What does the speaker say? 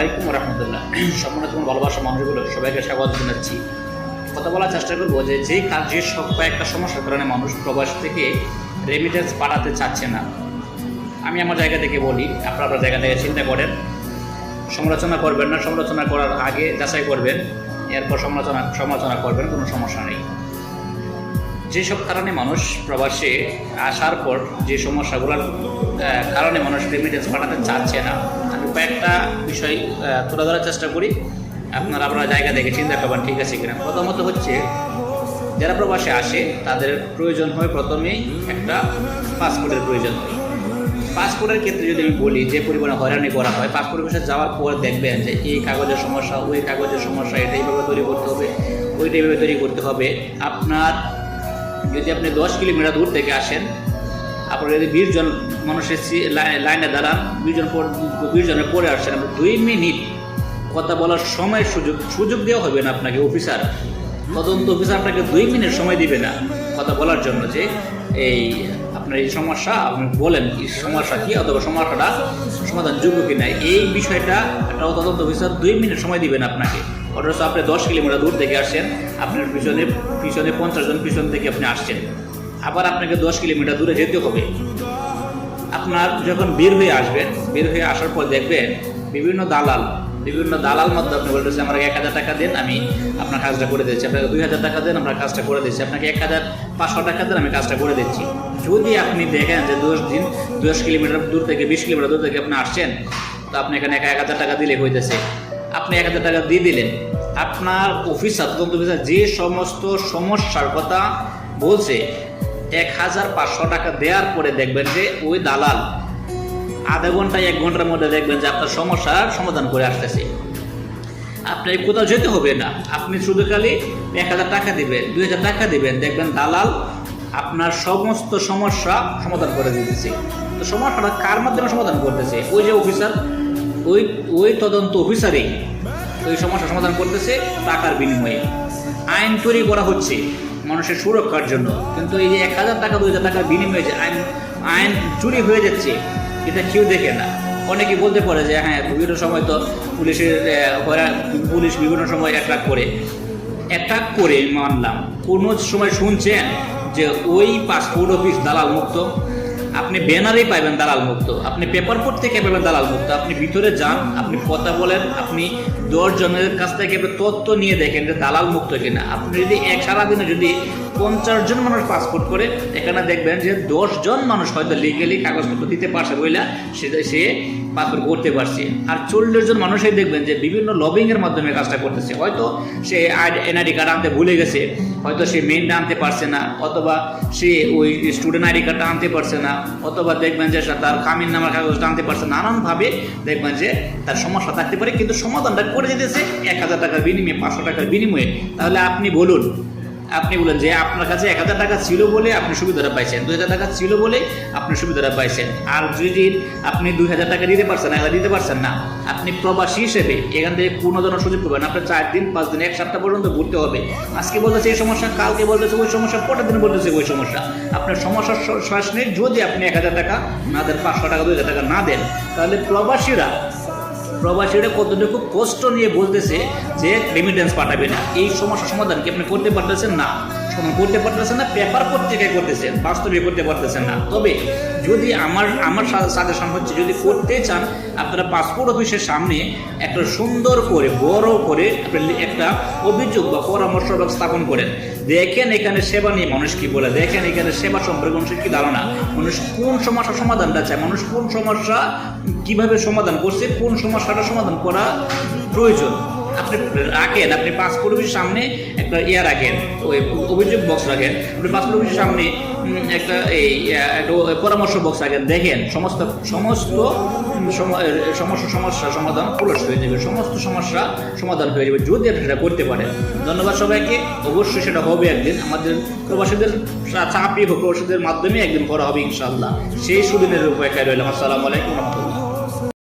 আলাইকুম রহমতুল্লাহ। সম্মানিত ভালোবাসা মানুষগুলো, সবাইকে স্বাগত জানাচ্ছি। কথা বলার চেষ্টা করব যে যে সব কয়েকটা সমস্যার কারণে মানুষ প্রবাস থেকে রেমিটেন্স পাঠাতে চাচ্ছে না। আমি আমার জায়গা থেকে বলি, আপনার আপনার জায়গা থেকে চিন্তা করেন। সমালোচনা করবেন না, সমালোচনা করার আগে যাচাই করবেন। এরপর সমালোচনা সমালোচনা করবেন, কোনো সমস্যা নেই। যেসব কারণে মানুষ প্রবাসে আসার পর যে সমস্যাগুলোর কারণে মানুষ রেমিটেন্স পাঠাতে চাচ্ছে না কয়েকটা বিষয় তুলে ধরার চেষ্টা করি। আপনারা আপনার জায়গা দেখে চিন্তা করবেন ঠিক আছে কিনা। প্রথমত হচ্ছে, যারা প্রবাসে আসে, তাদের প্রয়োজন হয় প্রথমেই একটা পাসপোর্টের প্রয়োজন। হয় পাসপোর্টের ক্ষেত্রে যদি আমি বলি, যে পরিমাণে হয়রানি করা হয়, পাসপোর্ট অফিসে যাওয়ার পর দেখবেন যে এই কাগজের সমস্যা, ওই কাগজের সমস্যা, এটা এইভাবে তৈরি করতে হবে, ওইটা এইভাবে তৈরি করতে হবে। আপনার, যদি আপনি দশ কিলোমিটার দূর থেকে আসেন আপনার যদি বিশ জন মানুষের লাইনে দাঁড়ান, বিশ জন পর আসছেন আপনি দুই মিনিট কথা বলার সময় সুযোগ সুযোগ দেওয়া হবে না আপনাকে, অফিসার। তদন্ত অফিসার আপনাকে দুই মিনিট সময় দিবে না কথা বলার জন্য যে এই আপনার এই সমস্যা, আপনি বলেন এই সমস্যা কি অথবা সমস্যাটা সমাধান যোগ্য কিনা। এই বিষয়টা একটা তদন্ত অফিসার দুই মিনিট সময় দিবেন আপনাকে। অথচ আপনি দশ কিলোমিটার দূর থেকে আসছেন, আপনার পিছনে পিছনে পঞ্চাশ জন পিছন থেকে আপনি আসছেন। আবার আপনাকে দশ কিলোমিটার দূরে যেতে হবে। আপনার যখন বের হয়ে আসবেন, বের হয়ে আসার পর দেখবেন বিভিন্ন দালাল বিভিন্ন দালাল মধ্যে আপনি বলতেছে আমাকে এক হাজার টাকা দেন, আমি আপনার কাজটা করে দিচ্ছি। আপনাকে দুই হাজার টাকা দেন, আমরা কাজটা করে দিচ্ছি। আপনাকে এক হাজার পাঁচশো টাকা দেন, আমি কাজটা করে দিচ্ছি। যদি আপনি দেখেন যে দশ দিন, দশ কিলোমিটার দূর থেকে, বিশ কিলোমিটার দূর থেকে আপনি আসছেন, তো আপনি এখানে এক এক হাজার টাকা দিলে হইতেছে। আপনি এক হাজার টাকা দিয়ে দিলেন। আপনার অফিসার, তদন্ত অফিসার যে সমস্ত সমস্যার কথা বলছে এক হাজার পাঁচশো টাকা দেওয়ার পরে দেখবেন যে ওই দালাল আধা ঘণ্টা এক ঘণ্টার মধ্যে দেখবেন যে আপনার সমস্যার সমাধান করে আসতেছে। আপনার কোথাও যেতে হবে না। আপনি শুধু খালি এক হাজার টাকা দিবেন, দুই হাজার টাকা দিবেন, দেখবেন দালাল আপনার সমস্ত সমস্যা সমাধান করে দিতেছে। তো সমস্যাটা কার মাধ্যমে সমাধান করতেছে? ওই যে অফিসার, ওই ওই তদন্ত অফিসারই ওই সমস্যা সমাধান করতেছে টাকার বিনিময়ে। আইন তৈরি করা হচ্ছে মানুষের সুরক্ষার জন্য। কিন্তু এই যে এক হাজার টাকা, দুই হাজার টাকার বিনিময়ে যে আইন আইন চুরি হয়ে যাচ্ছে, এটা কেউ দেখে না। অনেকে বলতে পারে যে হ্যাঁ বিভিন্ন সময় তো পুলিশের পুলিশ বিভিন্ন সময় অ্যাট্রাক করে। অ্যাট্রাক করে মানলাম। কোনো সময় শুনছেন যে ওই পাসপোর্ট অফিস দালাল মুক্ত? আপনি ব্যানারেই পাইবেন দালাল মুক্ত। আপনি পেপার পোর্ট থেকে পাবেন দালাল মুক্ত। আপনি ভিতরে যান, আপনি কথা বলেন, আপনি দশ জনের কাছ থেকে তথ্য নিয়ে দেখেন যে দালাল মুক্ত কিনা। আপনি যদি এক সারাদিনে যদি পঞ্চাশ জন মানুষ পাসপোর্ট করে, এখানে দেখবেন যে দশ জন মানুষ হয়তো লিগেলি কাগজপত্র দিতে পারছে বইলা সে সে পাসপোর্ট করতে পারছে। আর চল্লিশ জন মানুষই দেখবেন যে বিভিন্ন লবিং এর মাধ্যমে কাজটা করতেছে। হয়তো সে এনআইডি কার্ড আনতে ভুলে গেছে, হয়তো সে মেনটা আনতে পারছে না, অথবা সে ওই স্টুডেন্ট আইডি কার্ডটা আনতে পারছে না, অথবা দেখবেন যে তার কামিন নামার কাগজটা আনতে পারছে নানানভাবে দেখবেন যে তার সমস্যা থাকতে পারে, কিন্তু সমাধানটা করে দিতেছে, এক হাজার টাকার বিনিময়ে, পাঁচশো টাকার বিনিময়ে। তাহলে আপনি বলুন, আপনি বলেন যে আপনার কাছে এক হাজার টাকা ছিল বলে আপনি সুবিধাটা পাইছেন। দুই হাজার টাকা ছিল বলে আপনি সুবিধাটা পাইছেন। আর যদি আপনি দুই হাজার টাকা দিতে পারছেন, এক হাজার দিতে পারছেন না, আপনি প্রবাসী হিসেবে এখান থেকে কোনো ধরনের সুযোগ পাবেন আপনার চার দিন, পাঁচ দিন, এক সপ্তাহ পর্যন্ত ঘুরতে হবে। আজকে বলতেছে এই সমস্যা, কালকে বলতেছে ওই সমস্যা, পরের দিন বলতেছে ওই সমস্যা। আপনার সমস্যার শ্বাস নেই যদি আপনি এক হাজার টাকা না দেন, পাঁচশো টাকা, দুই হাজার টাকা না দেন, তাহলে প্রবাসীরা প্রবাসীরা কতটুকু কষ্ট নিয়ে বলতেছে যে রেমিটেন্স পাঠাবে না। এই সমস্যার সমাধান কি আপনি করতে পারতেছেন না? করতে পারতেছেন না পেপার পত্রিকায় করতেছেন, বাস্তবে করতে পারতেছেন না। তবে যদি আমার আমার সাজেশন হচ্ছে যদি করতে চান, আপনারা পাসপোর্ট অফিসের সামনে একটা সুন্দর করে, বড় করে একটা অভিযোগ বা পরামর্শ স্থাপন করেন। দেখেন এখানে সেবা নিয়ে মানুষ কি বলে? দেখেন এখানে সেবা সম্পর্কে মানুষের কি ধারণা? মানুষ কোন সমস্যার সমাধানটা চায়? মানুষ কোন সমস্যা কীভাবে সমাধান করছে? কোন সমস্যাটা সমাধান করা প্রয়োজন? আপনি রাখেন আপনি পাসপোর্ট অফিসের সামনে একটা ইয়া রাখেন ওই অভিযোগ বক্স রাখেন আপনি পাসপোর্ট অফিসের সামনে একটা এই পরামর্শ বক্স রাখেন দেখেন সমস্ত সমস্ত উম, সম- এর সমস্ত সমস্যা সমাধান খোলস হয়ে যাবে সমস্ত সমস্যা সমাধান হয়ে যাবে যদি আপনি সেটা করতে পারেন। ধন্যবাদ সবাইকে অবশ্যই সেটা হবে একদিন আমাদের প্রবাসীদের চাপই হোক প্রবাসীদের মাধ্যমে একদিন করা হবে ইনশাআল্লাহ। সেই সুদিনের অপেক্ষায় রইলাম আসসালামু আলাইকুম রহমতুল্লাহ।